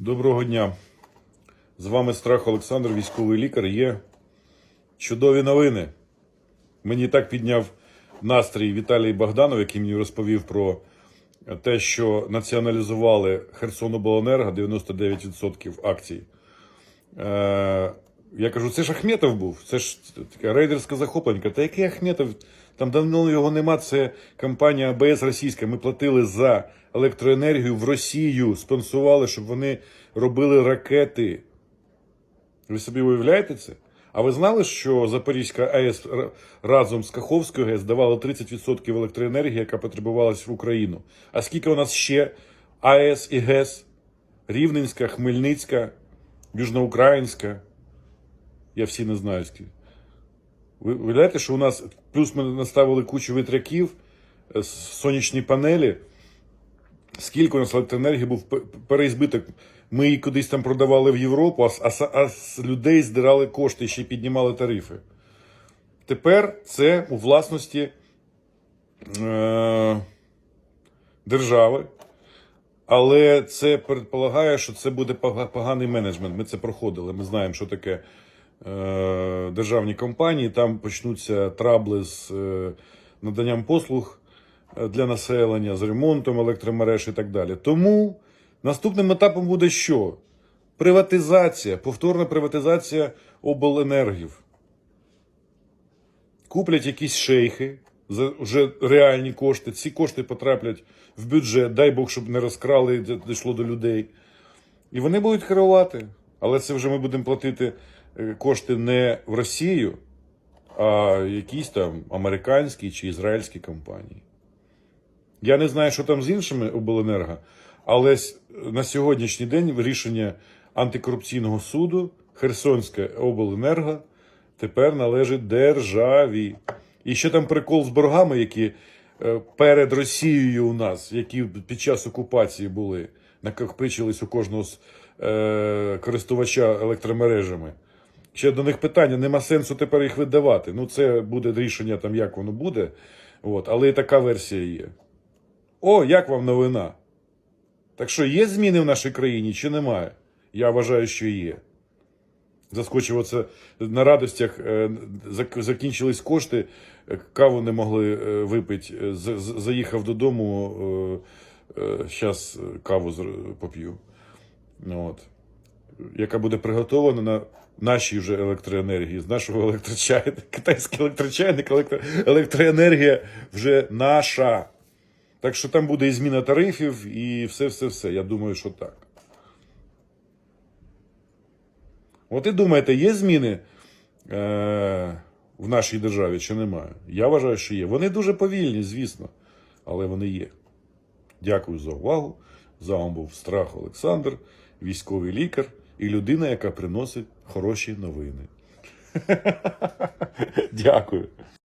Доброго дня. З вами Страх Олександр, військовий лікар. Є чудові новини. Мені так підняв настрій Віталій Богданов, який мені розповів про те, що націоналізували Херсонобленерго 99% акцій. Е, я кажу, це ж Ахметов був, це ж таке рейдерське захоплення. Та який Ахметов? Там давно його нема. Це компанія АБС Російська. Ми платили за електроенергію в Росію, спонсували, щоб вони робили ракети. Ви собі уявляєте це? А ви знали, що Запорізька АЕС разом з Каховською ГЕС давала 30% електроенергії, яка потребувалась в Україну? А скільки у нас ще АЕС і ГЕС? Рівненська, Хмельницька, Южноукраїнська. Я всі не знаю скільки. Ви уявляєте, що у нас плюс ми наставили кучу вітряків, е, сонячні панелі. Скільки у нас електроенергії був переізбиток. Ми її кудись там продавали в Європу, а, а, а з людей здирали кошти ще піднімали тарифи. Тепер це у власності е- держави. Але це предполагає, що це буде поганий менеджмент. Ми це проходили. Ми знаємо, що таке державні компанії. Там почнуться трабли з е, наданням послуг е, для населення, з ремонтом електромереж і так далі. Тому наступним етапом буде що? Приватизація, повторна приватизація обленергів. Куплять якісь шейхи за вже реальні кошти. Ці кошти потраплять в бюджет, дай Бог, щоб не розкрали і дійшло до людей. І вони будуть керувати. Але це вже ми будемо платити е, кошти не в Росію, а якісь там американські чи ізраїльські компанії. Я не знаю, що там з іншими обленерго, але на сьогоднішній день рішення антикорупційного суду Херсонське обленерго тепер належить державі. І ще там прикол з боргами, які е, перед Росією у нас, які під час окупації були, накопичились у кожного з е, користувача електромережами. Ще до них питання, нема сенсу тепер їх видавати. Ну, це буде рішення, там, як воно буде. От, але і така версія є. О, як вам новина? Так що є зміни в нашій країні чи немає? Я вважаю, що є. Заскочив оце на радостях, е, закінчились кошти, е, каву не могли е, випити. Заїхав додому, зараз каву поп'ю. От. Яка буде приготована на нашій вже електроенергії, з нашого електрочайника. Китайський електрочайник, електро... електроенергія вже наша. Так що там буде і зміна тарифів, і все-все-все. Я думаю, що так. От і думаєте, є зміни е- в нашій державі чи немає? Я вважаю, що є. Вони дуже повільні, звісно, але вони є. Дякую за увагу. З вами був Страх Олександр, військовий лікар і людина, яка приносить хороші новини. Дякую.